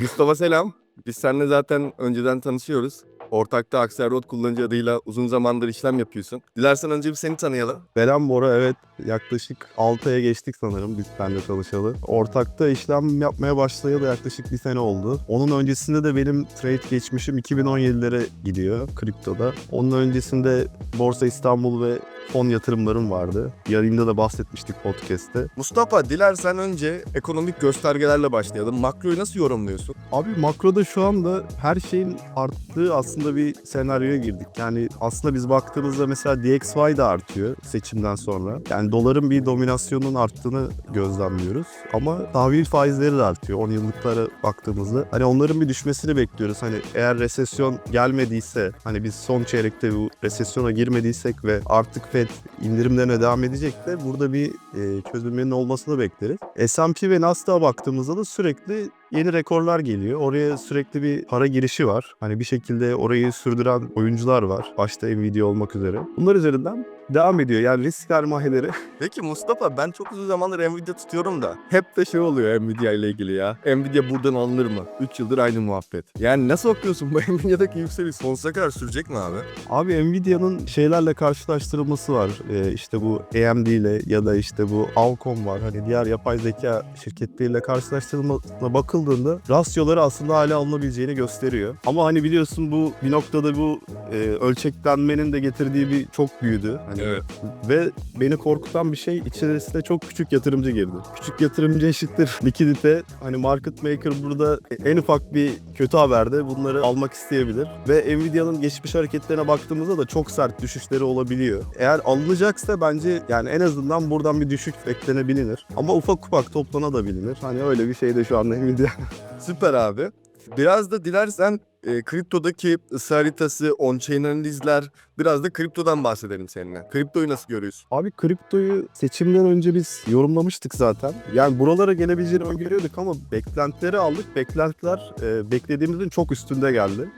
Mustafa selam. Biz seninle zaten önceden tanışıyoruz. Ortakta Aksel Road kullanıcı adıyla uzun zamandır işlem yapıyorsun. Dilersen önce bir seni tanıyalım. Selam Bora evet yaklaşık 6 aya geçtik sanırım biz seninle tanışalı. Ortakta işlem yapmaya başlayalı yaklaşık bir sene oldu. Onun öncesinde de benim trade geçmişim 2017'lere gidiyor kriptoda. Onun öncesinde Borsa İstanbul ve fon yatırımlarım vardı. Yayında da bahsetmiştik podcast'te. Mustafa dilersen önce ekonomik göstergelerle başlayalım. Makroyu nasıl yorumluyorsun? Abi makroda şu anda her şeyin arttığı aslında bir senaryoya girdik. Yani aslında biz baktığımızda mesela DXY da artıyor seçimden sonra. Yani doların bir dominasyonunun arttığını gözlemliyoruz. Ama tahvil faizleri de artıyor 10 yıllıklara baktığımızda. Hani onların bir düşmesini bekliyoruz. Hani eğer resesyon gelmediyse hani biz son çeyrekte bu resesyona girmediysek ve artık Fed indirimlerine devam edecek de burada bir e, çözülmenin olmasını bekleriz. S&P ve Nasdaq'a baktığımızda da sürekli yeni rekorlar geliyor. Oraya sürekli bir para girişi var. Hani bir şekilde orayı sürdüren oyuncular var. Başta Nvidia olmak üzere. Bunlar üzerinden devam ediyor. Yani risk sermayeleri. Peki Mustafa ben çok uzun zamandır Nvidia tutuyorum da hep de şey oluyor Nvidia ile ilgili ya. Nvidia buradan alınır mı? 3 yıldır aynı muhabbet. Yani nasıl bakıyorsun bu Nvidia'daki yükseliş sonsuza kadar sürecek mi abi? Abi Nvidia'nın şeylerle karşılaştırılması var. Ee, işte bu AMD ile ya da işte bu Alcom var. Hani diğer yapay zeka şirketleriyle karşılaştırılmasına bakıldığında rasyoları aslında hala alınabileceğini gösteriyor. Ama hani biliyorsun bu bir noktada bu e, ölçeklenmenin de getirdiği bir çok büyüdü. Hani Evet. Ve beni korkutan bir şey içerisinde çok küçük yatırımcı girdi. Küçük yatırımcı eşittir likidite. Hani market maker burada en ufak bir kötü haberde bunları almak isteyebilir. Ve Nvidia'nın geçmiş hareketlerine baktığımızda da çok sert düşüşleri olabiliyor. Eğer alınacaksa bence yani en azından buradan bir düşüş beklenebilir. Ama ufak ufak toplanabilir. Hani öyle bir şey de şu an Nvidia. Süper abi. Biraz da dilersen e, kriptodaki ısı haritası, on-chain analizler, biraz da kriptodan bahsedelim seninle. Kriptoyu nasıl görüyorsun? Abi kriptoyu seçimden önce biz yorumlamıştık zaten. Yani buralara gelebileceğini öngörüyorduk ama beklentileri aldık. Beklentiler e, beklediğimizin çok üstünde geldi.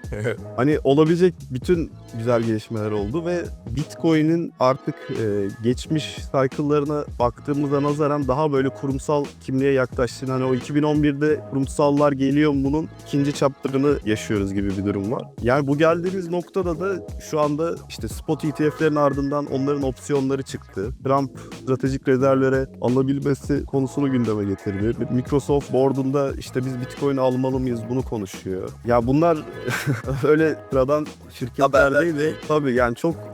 Hani olabilecek bütün güzel gelişmeler oldu ve Bitcoin'in artık e, geçmiş cycle'larına baktığımızda nazaran daha böyle kurumsal kimliğe yaklaştığını hani o 2011'de kurumsallar geliyor bunun ikinci çaplarını yaşıyoruz gibi bir durum var. Yani bu geldiğimiz noktada da şu anda işte spot ETF'lerin ardından onların opsiyonları çıktı. Trump stratejik rezervlere alınabilmesi konusunu gündeme getirdi. Microsoft board'unda işte biz Bitcoin almalı mıyız bunu konuşuyor. Ya bunlar öyle sıradan şirketler değil de tabii yani çok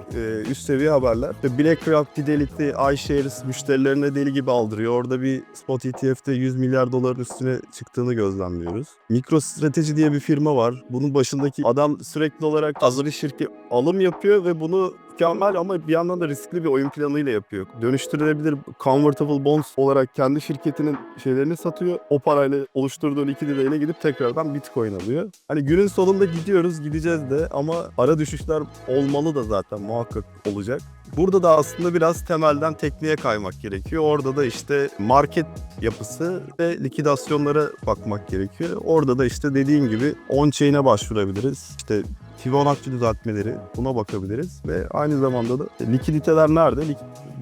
üst seviye haberler. İşte BlackRock, Fidelity, iShares müşterilerine deli gibi aldırıyor. Orada bir spot ETF'de 100 milyar doların üstüne çıktığını gözlemliyoruz. MicroStrategy diye bir firma var. Bunun başındaki adam sürekli olarak hazır şirket alım yapıyor ve bunu mükemmel ama bir yandan da riskli bir oyun planıyla yapıyor. Dönüştürülebilir convertible bonds olarak kendi şirketinin şeylerini satıyor. O parayla oluşturduğu likiditeyle gidip tekrardan bitcoin alıyor. Hani günün sonunda gidiyoruz gideceğiz de ama ara düşüşler olmalı da zaten muhakkak olacak. Burada da aslında biraz temelden tekniğe kaymak gerekiyor. Orada da işte market yapısı ve likidasyonlara bakmak gerekiyor. Orada da işte dediğim gibi on-chain'e başvurabiliriz. İşte Fibonacci düzeltmeleri buna bakabiliriz ve aynı zamanda da likiditeler nerede?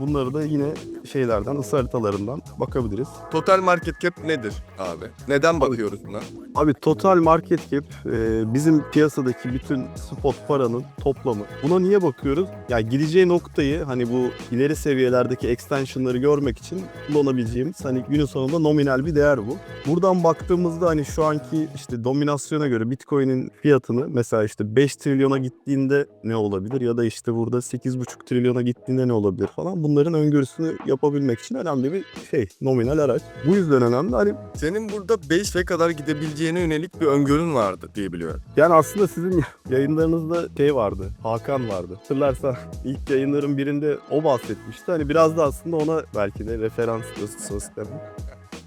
Bunları da yine şeylerden, ısı haritalarından bakabiliriz. Total market cap nedir abi? Neden bakıyoruz buna? Abi total market cap e, bizim piyasadaki bütün spot paranın toplamı. Buna niye bakıyoruz? Ya gideceği noktayı hani bu ileri seviyelerdeki extensionları görmek için kullanabileceğimiz hani günün sonunda nominal bir değer bu. Buradan baktığımızda hani şu anki işte dominasyona göre Bitcoin'in fiyatını mesela işte 5 trilyona gittiğinde ne olabilir ya da işte burada 8,5 trilyona gittiğinde ne olabilir falan bunların öngörüsünü yapabilmek için önemli bir şey nominal araç. Bu yüzden önemli. Hani Senin burada 5'e kadar gidebileceğine yönelik bir öngörün vardı diye biliyorum. Yani aslında sizin yayınlarınızda şey vardı, Hakan vardı. Hatırlarsan ilk yayınların birinde o bahsetmişti. Hani biraz da aslında ona belki de referans sistemi.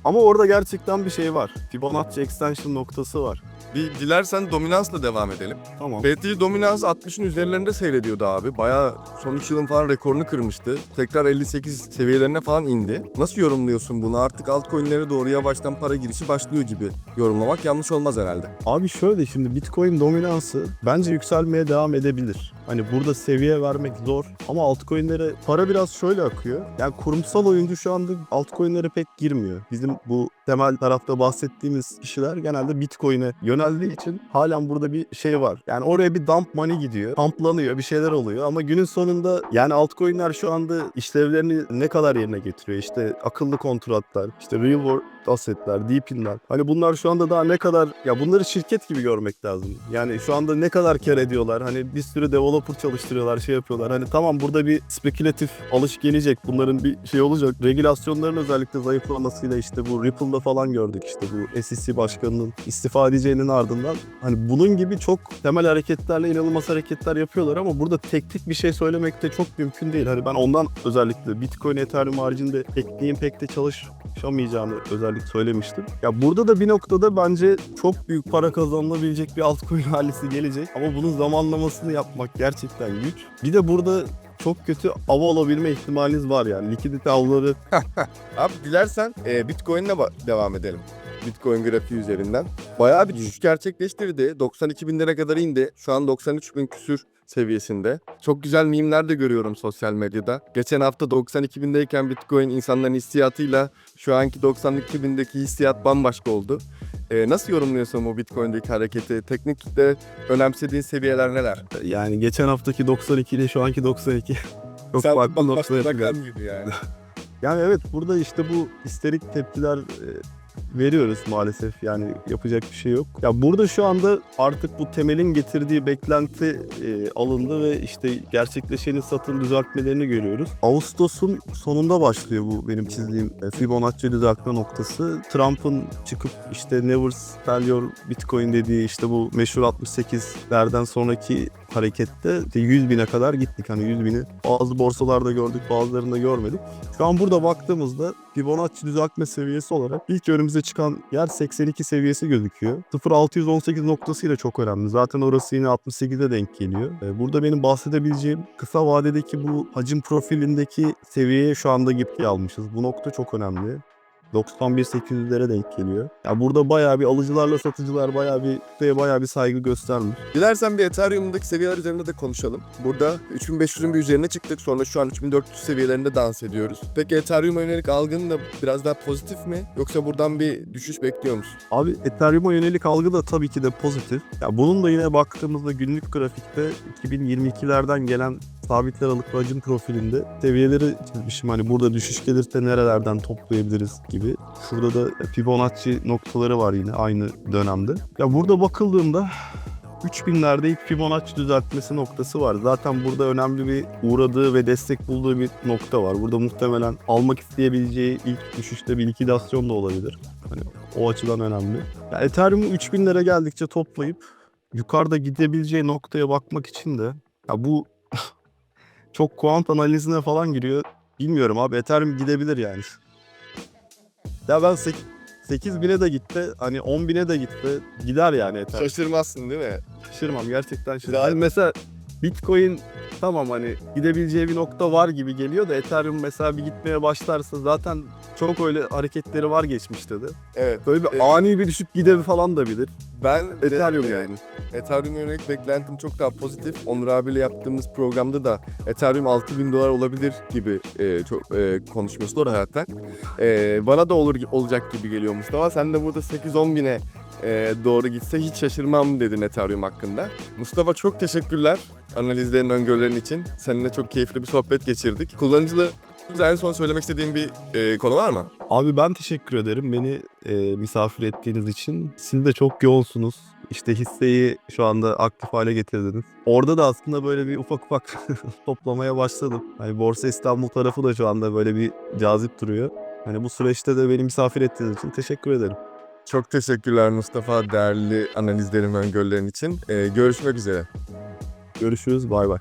Ama orada gerçekten bir şey var. Fibonacci extension noktası var. Bir dilersen dominansla devam edelim. Tamam. BTC dominans 60'ın üzerlerinde seyrediyordu abi. Bayağı son 3 yılın falan rekorunu kırmıştı. Tekrar 58 seviyelerine falan indi. Nasıl yorumluyorsun bunu? Artık altcoin'lere doğru yavaştan para girişi başlıyor gibi yorumlamak yanlış olmaz herhalde. Abi şöyle şimdi Bitcoin dominansı bence yükselmeye devam edebilir. Hani burada seviye vermek zor ama altcoin'lere para biraz şöyle akıyor. Yani kurumsal oyuncu şu anda altcoin'lere pek girmiyor. Bizim bu temel tarafta bahsettiğimiz kişiler genelde Bitcoin'e yöneldiği için halen burada bir şey var. Yani oraya bir dump money gidiyor. Pumplanıyor, bir şeyler oluyor ama günün sonunda yani altcoin'ler şu anda işlevlerini ne kadar yerine getiriyor? İşte akıllı kontratlar, işte real world assetler, deepinler. Hani bunlar şu anda daha ne kadar ya bunları şirket gibi görmek lazım. Yani şu anda ne kadar kar ediyorlar? Hani bir sürü developer çalıştırıyorlar, şey yapıyorlar. Hani tamam burada bir spekülatif alış gelecek. Bunların bir şey olacak. Regülasyonların özellikle zayıflamasıyla işte bu Ripple'da falan gördük işte bu SEC başkanının istifa edeceğinin ardından hani bunun gibi çok temel hareketlerle inanılmaz hareketler yapıyorlar ama burada teknik bir şey söylemek de çok mümkün değil. Hani ben ondan özellikle Bitcoin, Ethereum haricinde tekniğin pek de çalışamayacağını özellikle söylemiştim. Ya burada da bir noktada bence çok büyük para kazanılabilecek bir altcoin halisi gelecek ama bunun zamanlamasını yapmak gerçekten güç. Bir de burada çok kötü ava olabilme ihtimaliniz var yani. Likidite avları Abi dilersen e, Bitcoin'le devam edelim. Bitcoin grafiği üzerinden. Bayağı bir düşüş gerçekleştirdi. 92 bin lira kadar indi. Şu an 93 bin küsür seviyesinde. Çok güzel mimler de görüyorum sosyal medyada. Geçen hafta 92 bindeyken Bitcoin insanların hissiyatıyla şu anki 92 bindeki hissiyat bambaşka oldu. E, nasıl yorumluyorsun bu Bitcoin'deki hareketi? Teknikte önemsediğin seviyeler neler? yani geçen haftaki 92 ile şu anki 92 çok farklı noktalara bakar gibi yani. Yani evet burada işte bu histerik tepkiler e, veriyoruz maalesef yani yapacak bir şey yok. Ya burada şu anda artık bu temelin getirdiği beklenti e, alındı ve işte gerçekleşeni satın düzeltmelerini görüyoruz. Ağustos'un sonunda başlıyor bu benim çizdiğim e, Fibonacci düzeltme noktası. Trump'ın çıkıp işte never sell your Bitcoin dediği işte bu meşhur 68'lerden sonraki harekette işte 100 bine kadar gittik. Hani 100 bini bazı borsalarda gördük bazılarında görmedik. Şu an burada baktığımızda Fibonacci düzeltme seviyesi olarak ilk önümüze çıkan yer 82 seviyesi gözüküyor. 0618 noktasıyla çok önemli. Zaten orası yine 68'e denk geliyor. Ee, Burada benim bahsedebileceğim kısa vadedeki bu hacim profilindeki seviyeye şu anda gitki almışız. Bu nokta çok önemli. 91-800'lere denk geliyor. Ya burada bayağı bir alıcılarla satıcılar bayağı bir şeye bayağı bir saygı göstermiş. Dilersen bir Ethereum'daki seviyeler üzerinde de konuşalım. Burada 3500'ün bir üzerine çıktık. Sonra şu an 3400 seviyelerinde dans ediyoruz. Peki Ethereum'a yönelik algın da biraz daha pozitif mi? Yoksa buradan bir düşüş bekliyor musun? Abi Ethereum'a yönelik algı da tabii ki de pozitif. Ya bunun da yine baktığımızda günlük grafikte 2022'lerden gelen sabit aralıklı hacim profilinde seviyeleri çizmişim. Hani burada düşüş gelirse nerelerden toplayabiliriz gibi. Şurada da Fibonacci noktaları var yine aynı dönemde. Ya burada bakıldığında 3000'lerde ilk Fibonacci düzeltmesi noktası var. Zaten burada önemli bir uğradığı ve destek bulduğu bir nokta var. Burada muhtemelen almak isteyebileceği ilk düşüşte bir likidasyon da olabilir. Hani o açıdan önemli. Ya Ethereum'u 3000'lere geldikçe toplayıp yukarıda gidebileceği noktaya bakmak için de ya bu çok kuant analizine falan giriyor. Bilmiyorum abi Ethereum gidebilir yani. Ya ben 8 bine de gitti, hani 10 bine de gitti. Gider yani Ethereum. Şaşırmazsın değil mi? Şaşırmam gerçekten şaşırmam. Yani mesela Bitcoin tamam hani gidebileceği bir nokta var gibi geliyor da Ethereum mesela bir gitmeye başlarsa zaten çok öyle hareketleri var geçmişte de. Evet. Böyle bir Evet. ani bir düşüp gidebilir falan da bilir. Ben Ethereum e, yani. Ethereum'a yönelik beklentim çok daha pozitif. Onur abiyle yaptığımız programda da Ethereum 6000 dolar olabilir gibi e, çok e, konuşması var hatta. E, bana da olur olacak gibi geliyor Mustafa. Sen de burada 8-10 bine e, doğru gitse hiç şaşırmam dedin Ethereum hakkında. Mustafa çok teşekkürler analizlerin, öngörülerin için. Seninle çok keyifli bir sohbet geçirdik. Kullanıcılı en son söylemek istediğin bir e, konu var mı? Abi ben teşekkür ederim beni e, misafir ettiğiniz için. Siz de çok yoğunsunuz. İşte hisseyi şu anda aktif hale getirdiniz. Orada da aslında böyle bir ufak ufak toplamaya başladım. Hani Borsa İstanbul tarafı da şu anda böyle bir cazip duruyor. Hani bu süreçte de beni misafir ettiğiniz için teşekkür ederim. Çok teşekkürler Mustafa değerli analizlerin ve öngörülerin için. E, görüşmek üzere. Görüşürüz. Bay bay.